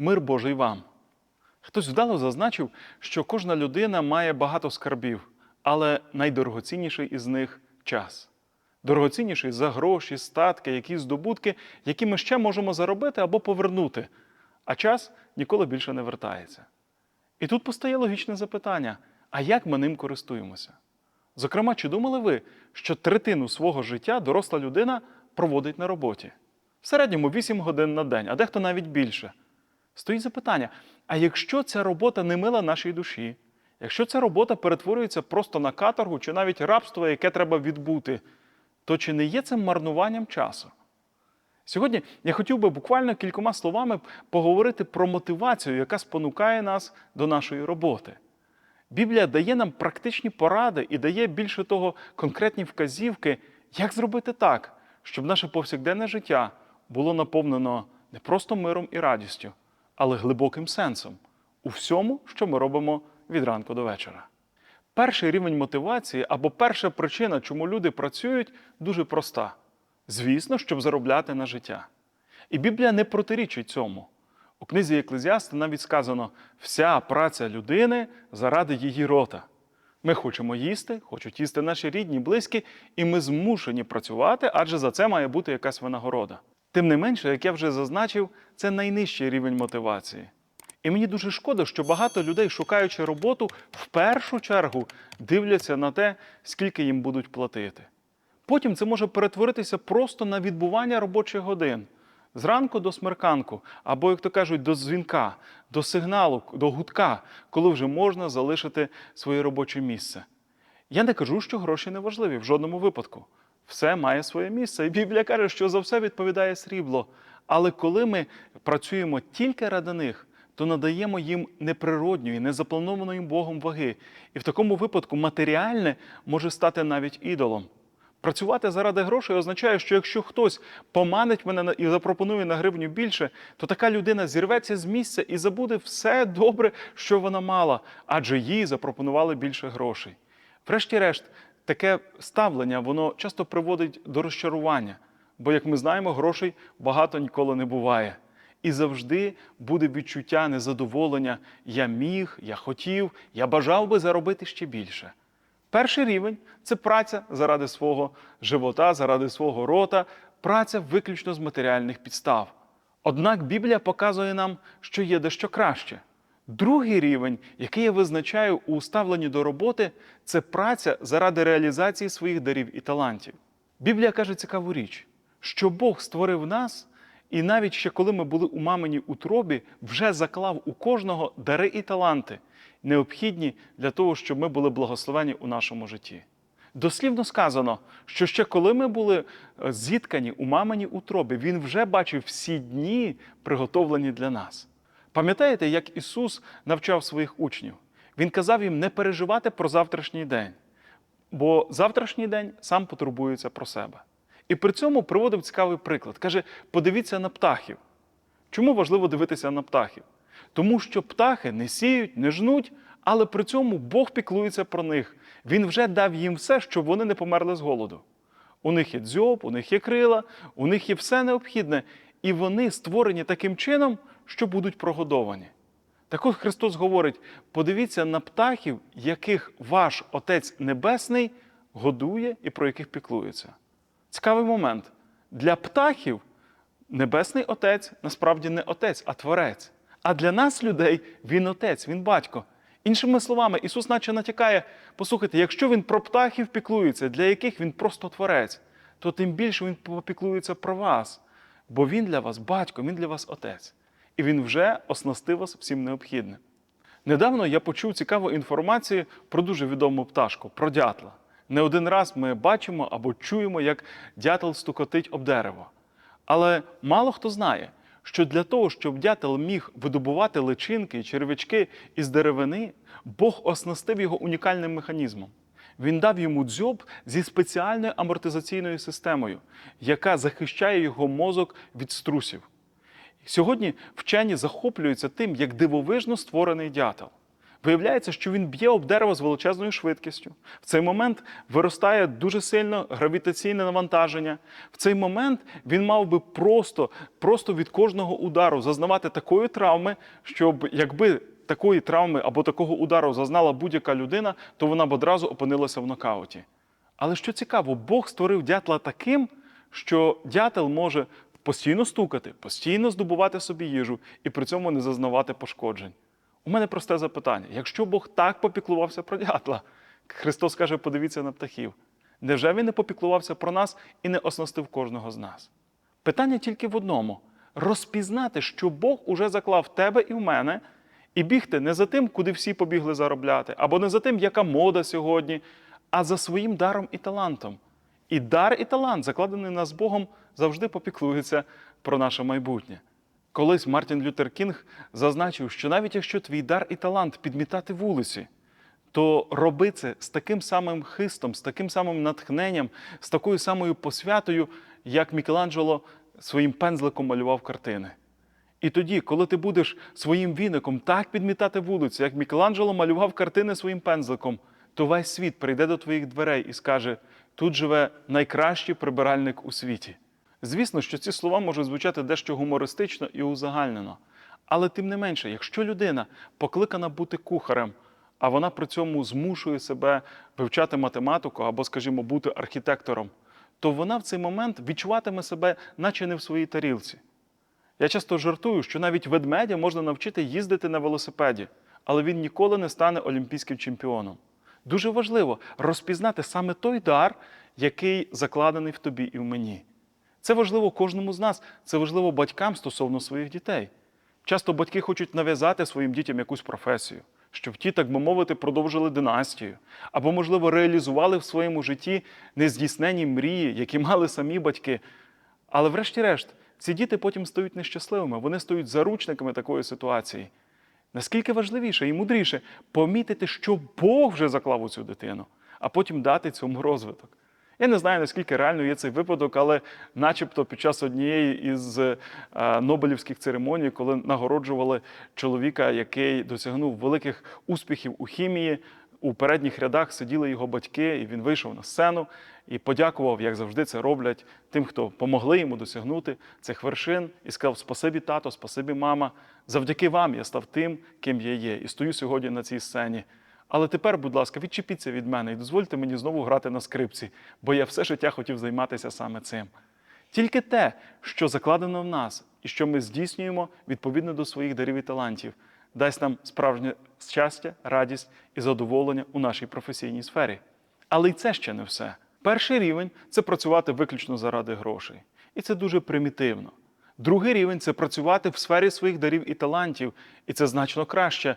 Мир Божий вам. Хтось вдало зазначив, що кожна людина має багато скарбів, але найдорогоцінніший із них час. Дорогоцінніший за гроші, статки, якісь здобутки, які ми ще можемо заробити або повернути, а час ніколи більше не вертається. І тут постає логічне запитання: а як ми ним користуємося? Зокрема, чи думали ви, що третину свого життя доросла людина проводить на роботі? В середньому 8 годин на день, а дехто навіть більше. Стоїть запитання: а якщо ця робота не мила нашій душі, якщо ця робота перетворюється просто на каторгу чи навіть рабство, яке треба відбути, то чи не є це марнуванням часу? Сьогодні я хотів би буквально кількома словами поговорити про мотивацію, яка спонукає нас до нашої роботи. Біблія дає нам практичні поради і дає більше того конкретні вказівки, як зробити так, щоб наше повсякденне життя було наповнено не просто миром і радістю, але глибоким сенсом у всьому, що ми робимо від ранку до вечора. Перший рівень мотивації або перша причина, чому люди працюють, дуже проста: звісно, щоб заробляти на життя. І Біблія не протирічить цьому. У книзі Еклезіаста навіть сказано: вся праця людини заради її рота. Ми хочемо їсти, хочуть їсти наші рідні, близькі, і ми змушені працювати, адже за це має бути якась винагорода. Тим не менше, як я вже зазначив, це найнижчий рівень мотивації. І мені дуже шкода, що багато людей, шукаючи роботу, в першу чергу дивляться на те, скільки їм будуть платити. Потім це може перетворитися просто на відбування робочих годин зранку до смерканку, або, як то кажуть, до дзвінка, до сигналу, до гудка, коли вже можна залишити своє робоче місце. Я не кажу, що гроші не важливі в жодному випадку. Все має своє місце. І Біблія каже, що за все відповідає срібло. Але коли ми працюємо тільки ради них, то надаємо їм неприродньої, незапланованої Богом ваги. І в такому випадку матеріальне може стати навіть ідолом. Працювати заради грошей означає, що якщо хтось поманить мене і запропонує на гривню більше, то така людина зірветься з місця і забуде все добре, що вона мала, адже їй запропонували більше грошей. Врешті-решт, таке ставлення воно часто приводить до розчарування, бо, як ми знаємо, грошей багато ніколи не буває. І завжди буде відчуття незадоволення: я міг, я хотів, я бажав би заробити ще більше. Перший рівень це праця заради свого живота, заради свого рота, праця виключно з матеріальних підстав. Однак Біблія показує нам, що є дещо краще. Другий рівень, який я визначаю у ставленні до роботи, це праця заради реалізації своїх дарів і талантів. Біблія каже цікаву річ, що Бог створив нас, і навіть ще коли ми були у маминій утробі, вже заклав у кожного дари і таланти, необхідні для того, щоб ми були благословені у нашому житті. Дослівно сказано, що ще коли ми були е, зіткані у маминій утробі, Він вже бачив всі дні, приготовлені для нас. Пам'ятаєте, як Ісус навчав своїх учнів? Він казав їм не переживати про завтрашній день, бо завтрашній день сам потурбується про себе. І при цьому приводив цікавий приклад. Каже: подивіться на птахів. Чому важливо дивитися на птахів? Тому що птахи не сіють, не жнуть, але при цьому Бог піклується про них. Він вже дав їм все, щоб вони не померли з голоду. У них є дзьоб, у них є крила, у них є все необхідне, і вони створені таким чином, що будуть прогодовані. Так от Христос говорить: подивіться на птахів, яких ваш Отець Небесний годує і про яких піклується. Цікавий момент. Для птахів Небесний Отець насправді не Отець, а Творець. А для нас, людей, Він Отець, Він батько. Іншими словами, Ісус наче натякає, послухайте, якщо Він про птахів піклується, для яких Він просто Творець, то тим більше Він попіклується про вас, бо Він для вас батько, Він для вас Отець. І Він вже оснастив вас всім необхідним. Недавно я почув цікаву інформацію про дуже відому пташку, про дятла. Не один раз ми бачимо або чуємо, як дятел стукотить об дерево. Але мало хто знає, що для того, щоб дятел міг видобувати личинки червячки із деревини, Бог оснастив його унікальним механізмом. Він дав йому дзьоб зі спеціальною амортизаційною системою, яка захищає його мозок від струсів. Сьогодні вчені захоплюються тим, як дивовижно створений дятел. Виявляється, що він б'є об дерево з величезною швидкістю. В цей момент виростає дуже сильно гравітаційне навантаження. В цей момент він мав би просто, просто від кожного удару зазнавати такої травми, щоб якби такої травми або такого удару зазнала будь-яка людина, то вона б одразу опинилася в нокауті. Але що цікаво, Бог створив дятла таким, що дятел може постійно стукати, постійно здобувати собі їжу і при цьому не зазнавати пошкоджень. У мене просте запитання: якщо Бог так попіклувався про дятла, Христос каже: подивіться на птахів. Невже він не попіклувався про нас і не оснастив кожного з нас? Питання тільки в одному: розпізнати, що Бог уже заклав в тебе і в мене, і бігти не за тим, куди всі побігли заробляти, або не за тим, яка мода сьогодні, а за своїм даром і талантом. І дар і талант, закладений нас Богом, завжди попіклується про наше майбутнє. Колись Мартін Лютер Кінг зазначив, що навіть якщо твій дар і талант підмітати вулиці, то роби це з таким самим хистом, з таким самим натхненням, з такою самою посвятою, як Мікеланджело своїм пензликом малював картини. І тоді, коли ти будеш своїм віником так підмітати вулицю, як Мікеланджело малював картини своїм пензликом, то весь світ прийде до твоїх дверей і скаже: тут живе найкращий прибиральник у світі. Звісно, що ці слова можуть звучати дещо гумористично і узагальнено. Але тим не менше, якщо людина покликана бути кухарем, а вона при цьому змушує себе вивчати математику або, скажімо, бути архітектором, то вона в цей момент відчуватиме себе, наче не в своїй тарілці. Я часто жартую, що навіть ведмедя можна навчити їздити на велосипеді, але він ніколи не стане олімпійським чемпіоном. Дуже важливо розпізнати саме той дар, який закладений в тобі і в мені. Це важливо кожному з нас, це важливо батькам стосовно своїх дітей. Часто батьки хочуть нав'язати своїм дітям якусь професію, щоб ті, так би мовити, продовжили династію, або, можливо, реалізували в своєму житті нездійснені мрії, які мали самі батьки. Але, врешті-решт, ці діти потім стають нещасливими, вони стають заручниками такої ситуації. Наскільки важливіше і мудріше помітити, що Бог вже заклав у цю дитину, а потім дати цьому розвиток. Я не знаю, наскільки реально є цей випадок, але начебто під час однієї із е, Нобелівських церемоній, коли нагороджували чоловіка, який досягнув великих успіхів у хімії, у передніх рядах сиділи його батьки, і він вийшов на сцену і подякував, як завжди це роблять, тим, хто помогли йому досягнути цих вершин, і сказав: Спасибі, тато, спасибі, мама. Завдяки вам я став тим, ким я є, і стою сьогодні на цій сцені. Але тепер, будь ласка, відчепіться від мене і дозвольте мені знову грати на скрипці, бо я все життя хотів займатися саме цим. Тільки те, що закладено в нас, і що ми здійснюємо відповідно до своїх дарів і талантів, дасть нам справжнє щастя, радість і задоволення у нашій професійній сфері. Але й це ще не все. Перший рівень це працювати виключно заради грошей. І це дуже примітивно. Другий рівень це працювати в сфері своїх дарів і талантів, і це значно краще.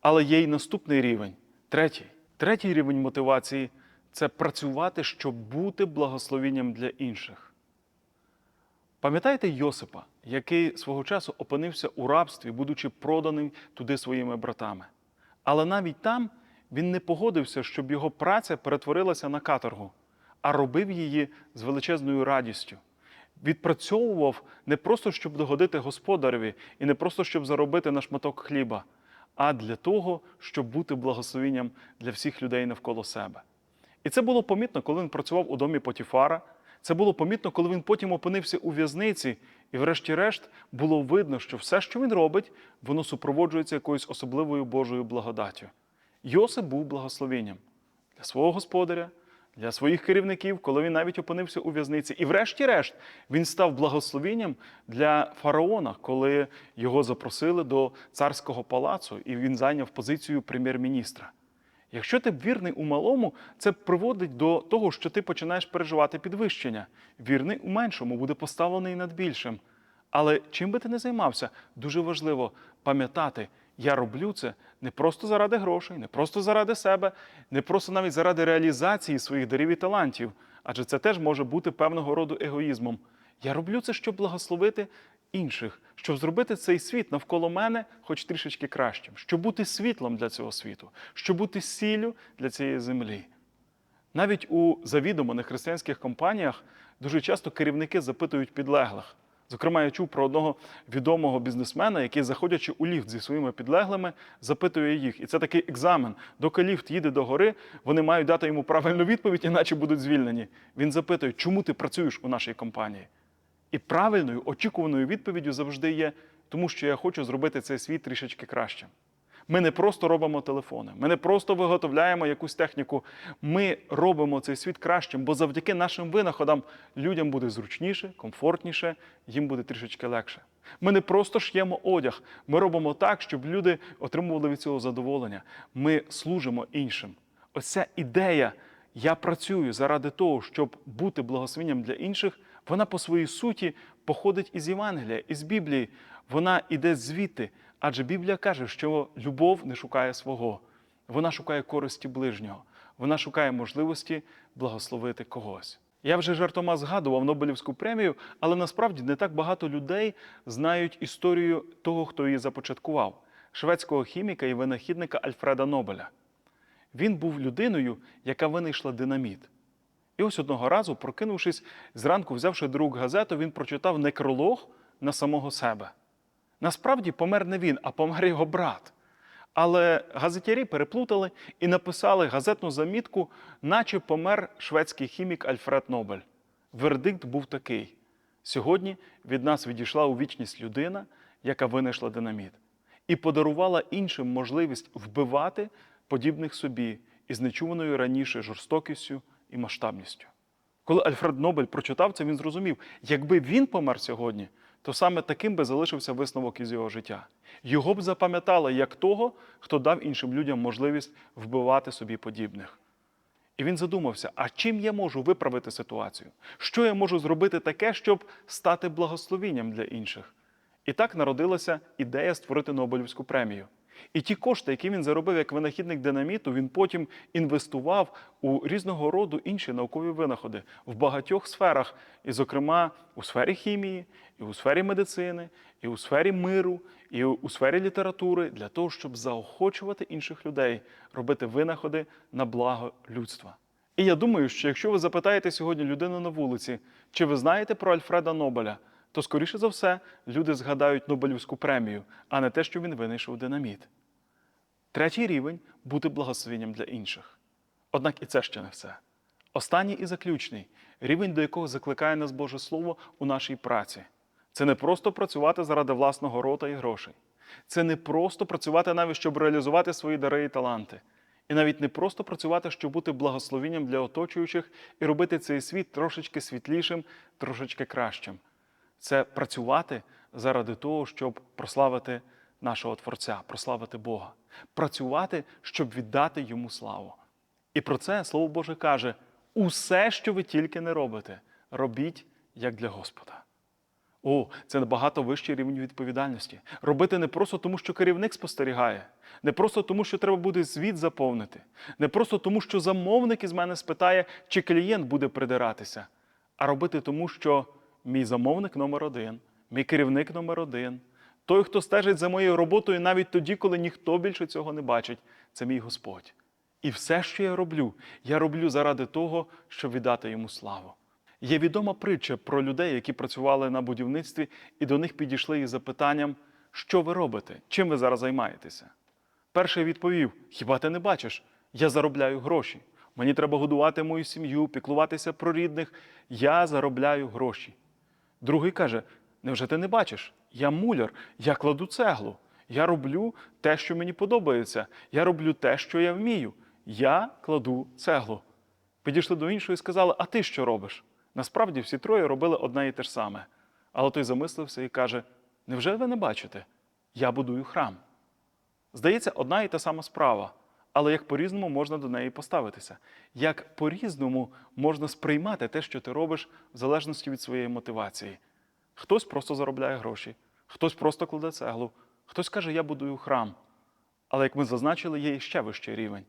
Але є й наступний рівень третій. Третій рівень мотивації це працювати, щоб бути благословенням для інших. Пам'ятаєте Йосипа, який свого часу опинився у рабстві, будучи проданий туди своїми братами. Але навіть там він не погодився, щоб його праця перетворилася на каторгу, а робив її з величезною радістю. Відпрацьовував не просто щоб догодити господареві і не просто щоб заробити на шматок хліба, а для того, щоб бути благословенням для всіх людей навколо себе. І це було помітно, коли він працював у домі Потіфара. Це було помітно, коли він потім опинився у в'язниці, і, врешті-решт, було видно, що все, що він робить, воно супроводжується якоюсь особливою Божою благодаттю. Йосип був благословенням для свого господаря, для своїх керівників, коли він навіть опинився у в'язниці. І, врешті-решт, він став благословенням для фараона, коли його запросили до царського палацу, і він зайняв позицію прем'єр-міністра. Якщо ти вірний у малому, це приводить до того, що ти починаєш переживати підвищення. Вірний у меншому буде поставлений над більшим. Але чим би ти не займався, дуже важливо пам'ятати, я роблю це не просто заради грошей, не просто заради себе, не просто навіть заради реалізації своїх дарів і талантів, адже це теж може бути певного роду егоїзмом. Я роблю це, щоб благословити інших, щоб зробити цей світ навколо мене хоч трішечки кращим, щоб бути світлом для цього світу, щоб бути сіллю для цієї землі. Навіть у завідомо нехристиянських компаніях дуже часто керівники запитують підлеглих: Зокрема, я чув про одного відомого бізнесмена, який, заходячи у ліфт зі своїми підлеглими, запитує їх. І це такий екзамен. Доки ліфт їде до гори, вони мають дати йому правильну відповідь, іначе будуть звільнені. Він запитує, чому ти працюєш у нашій компанії? І правильною, очікуваною відповіддю завжди є, тому що я хочу зробити цей світ трішечки кращим. Ми не просто робимо телефони, ми не просто виготовляємо якусь техніку. Ми робимо цей світ кращим, бо завдяки нашим винаходам людям буде зручніше, комфортніше, їм буде трішечки легше. Ми не просто ш'ємо одяг, ми робимо так, щоб люди отримували від цього задоволення. Ми служимо іншим. Ось ця ідея я працюю заради того, щоб бути благословенням для інших, вона по своїй суті походить із Євангелія, із Біблії. Вона іде звідти. Адже Біблія каже, що любов не шукає свого, вона шукає користі ближнього, вона шукає можливості благословити когось. Я вже жартома згадував Нобелівську премію, але насправді не так багато людей знають історію того, хто її започаткував шведського хіміка і винахідника Альфреда Нобеля. Він був людиною, яка винайшла динаміт. І ось одного разу, прокинувшись зранку, взявши до рук газету, він прочитав некролог на самого себе. Насправді помер не він, а помер його брат. Але газетярі переплутали і написали газетну замітку, наче помер шведський хімік Альфред Нобель. Вердикт був такий: сьогодні від нас відійшла у вічність людина, яка винайшла динаміт, і подарувала іншим можливість вбивати подібних собі із нечуваною раніше жорстокістю і масштабністю. Коли Альфред Нобель прочитав це, він зрозумів, якби він помер сьогодні, то саме таким би залишився висновок із його життя. Його б запам'ятали як того, хто дав іншим людям можливість вбивати собі подібних. І він задумався: а чим я можу виправити ситуацію? Що я можу зробити таке, щоб стати благословінням для інших? І так народилася ідея створити Нобелівську премію. І ті кошти, які він заробив як винахідник динаміту, він потім інвестував у різного роду інші наукові винаходи в багатьох сферах, і, зокрема, у сфері хімії, і у сфері медицини, і у сфері миру, і у сфері літератури, для того, щоб заохочувати інших людей робити винаходи на благо людства. І я думаю, що якщо ви запитаєте сьогодні людину на вулиці, чи ви знаєте про Альфреда Нобеля, то, скоріше за все, люди згадають Нобелівську премію, а не те, що він винайшов динаміт. Третій рівень бути благословенням для інших. Однак і це ще не все. Останній і заключний рівень, до якого закликає нас Боже Слово у нашій праці. Це не просто працювати заради власного рота і грошей. Це не просто працювати навіть, щоб реалізувати свої дари і таланти. І навіть не просто працювати, щоб бути благословенням для оточуючих і робити цей світ трошечки світлішим, трошечки кращим. Це працювати заради того, щоб прославити нашого Творця, прославити Бога, працювати, щоб віддати йому славу. І про це Слово Боже каже: усе, що ви тільки не робите, робіть як для Господа. О, це набагато вищий рівень відповідальності. Робити не просто тому, що керівник спостерігає, не просто тому, що треба буде звіт заповнити, не просто тому, що замовник із мене спитає, чи клієнт буде придиратися, а робити тому, що мій замовник номер один, мій керівник номер один, той, хто стежить за моєю роботою навіть тоді, коли ніхто більше цього не бачить, це мій Господь. І все, що я роблю, я роблю заради того, щоб віддати йому славу. Є відома притча про людей, які працювали на будівництві, і до них підійшли із запитанням, що ви робите, чим ви зараз займаєтеся. Перший відповів: Хіба ти не бачиш? Я заробляю гроші. Мені треба годувати мою сім'ю, піклуватися про рідних. Я заробляю гроші. Другий каже: Невже ти не бачиш? Я муляр, я кладу цеглу. Я роблю те, що мені подобається. Я роблю те, що я вмію. Я кладу цеглу. Підійшли до іншого і сказали: А ти що робиш? Насправді всі троє робили одне і те ж саме. Але той замислився і каже: Невже ви не бачите? Я будую храм. Здається, одна і та сама справа, але як по-різному можна до неї поставитися, як по-різному можна сприймати те, що ти робиш, в залежності від своєї мотивації. Хтось просто заробляє гроші, хтось просто кладе цеглу, хтось каже, я будую храм. Але як ми зазначили, є ще вищий рівень.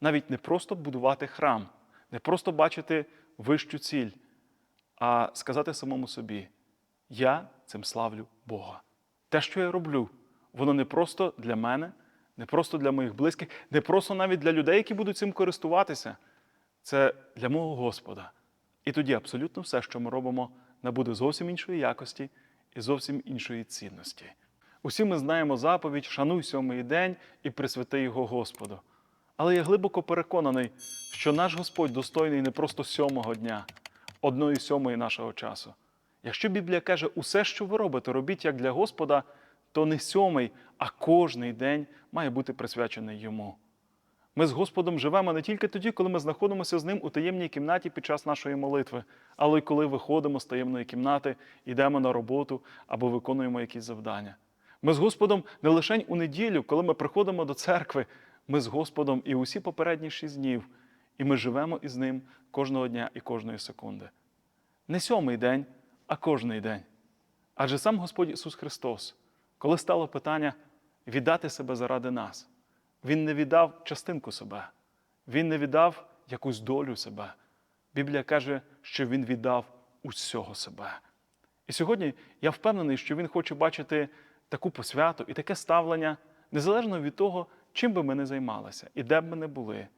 Навіть не просто будувати храм, не просто бачити вищу ціль, а сказати самому собі: я цим славлю Бога. Те, що я роблю, воно не просто для мене, не просто для моїх близьких, не просто навіть для людей, які будуть цим користуватися. Це для мого Господа. І тоді абсолютно все, що ми робимо, набуде зовсім іншої якості і зовсім іншої цінності. Усі ми знаємо заповідь Шануй сьомий день і присвяти його Господу. Але я глибоко переконаний, що наш Господь достойний не просто сьомого дня, одної сьомої нашого часу. Якщо Біблія каже, усе, що ви робите, робіть як для Господа, то не сьомий, а кожний день має бути присвячений йому. Ми з Господом живемо не тільки тоді, коли ми знаходимося з ним у таємній кімнаті під час нашої молитви, але й коли виходимо з таємної кімнати, йдемо на роботу або виконуємо якісь завдання. Ми з Господом не лише у неділю, коли ми приходимо до церкви, ми з Господом і усі попередні шість днів, і ми живемо із ним кожного дня і кожної секунди. Не сьомий день, а кожний день. Адже сам Господь Ісус Христос, коли стало питання віддати себе заради нас, Він не віддав частинку себе, Він не віддав якусь долю себе. Біблія каже, що Він віддав усього себе. І сьогодні я впевнений, що Він хоче бачити таку посвяту і таке ставлення, незалежно від того, чим би ми не займалися і де б ми не були,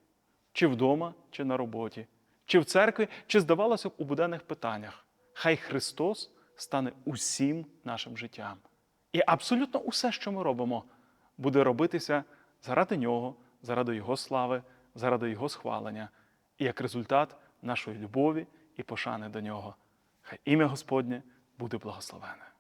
чи вдома, чи на роботі, чи в церкві, чи здавалося б у буденних питаннях. Хай Христос стане усім нашим життям. І абсолютно усе, що ми робимо, буде робитися заради Нього, заради Його слави, заради Його схвалення, і як результат нашої любові і пошани до Нього. Хай ім'я Господнє буде благословене.